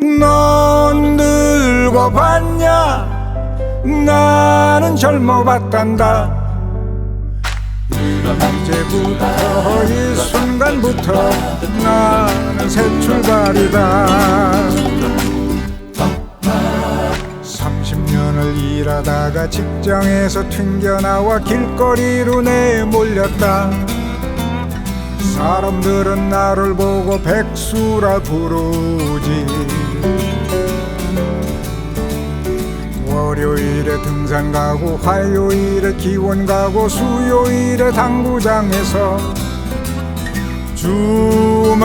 넌 늙어봤냐? 나는 젊어봤단다. 이제부터 이 순간부터 나는 새 출발이다. 30년을 일하다가 직장에서 튕겨나와 길거리로 내몰렸다. 사람들은 나를 보고 백수라 부르지 등산 가고 화요일에 기원 가고 수요일에 당구장에서 주말엔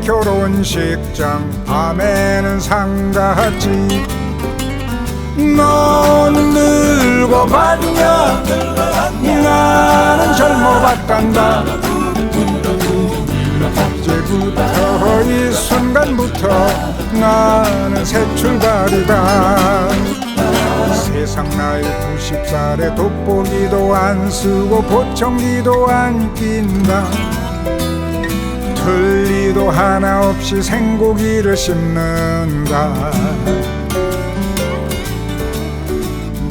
결혼식장 밤에는 상가집 넌 늙어 봤냐? 나는 젊어 봤단다. 이제부터 이 순간부터 나는 새 출발이다 세상 나이 90살에 돋보기도 안 쓰고 보청기도 안 낀다. 틀리도 하나 없이 생고기를 씹는다.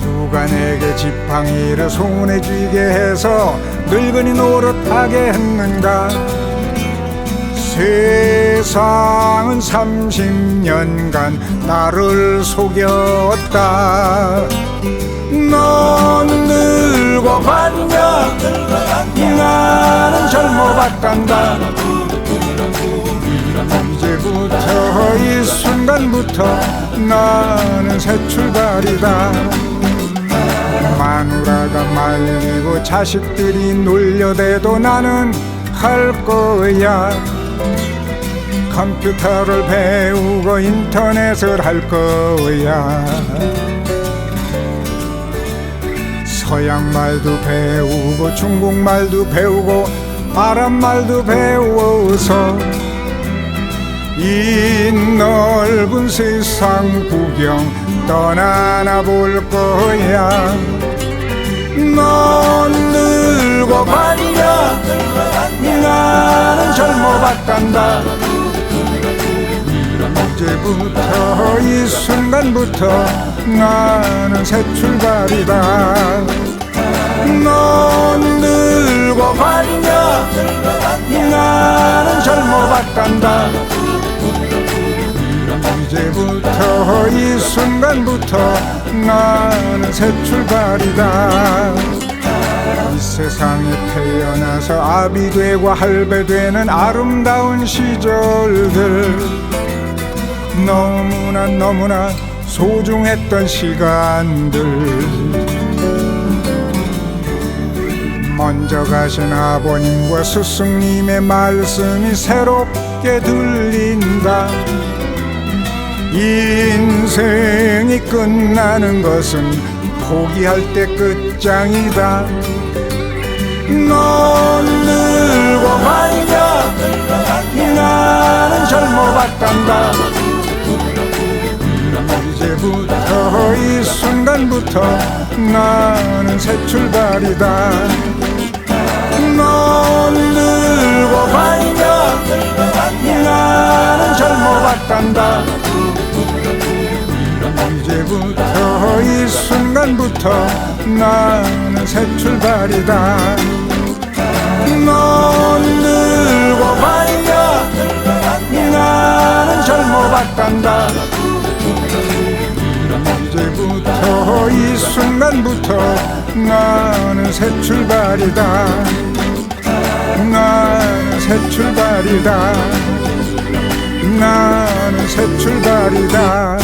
누가 내게 지팡이를 손에 쥐게 해서 늙은이 노릇하게 했는가 세상은 30년간 나를 속였다. 넌 늙어봤냐? 나는 젊어봤단다. 이제부터 이 순간부터 나는 새 출발이다. 마누라가 말리고 자식들이 놀려대도 나는 할 거야 컴퓨터를 배우고 인터넷을 할 거야. 서양 말도 배우고 중국 말도 배우고 아랍 말도 배워서 이 넓은 세상 구경 떠나나 볼 거야. 넌 늙어봤냐 나는 젊어 봤단다. 이제부터 이 순간부터 나는 새 출발이다. 넌 늙어 봤냐 나는 젊어 봤단다. 이제부터 이 순간부터 나는 새 출발이다. 이 세상에 태어나서 아비 되고 할배 되는 아름다운 시절들. 너무나 너무나 소중했던 시간들. 먼저 가신 아버님과 스승님의 말씀이 새롭게 들린다. 인생이 끝나는 것은 포기할 때 끝장이다 넌 늙어봤냐 나는 젊어봤단다. 이제부터 이 순간부터 나는 새 출발이다. 넌 늙어봤냐 나는 젊어봤단다. 이제부터 이 순간부터 나는 새 출발이다 넌 늙어봤냐 나는 젊어봤단다. 이제부터 이 순간부터 나는 새 출발이다. 나는 새 출발이다. 나는 새 출발이다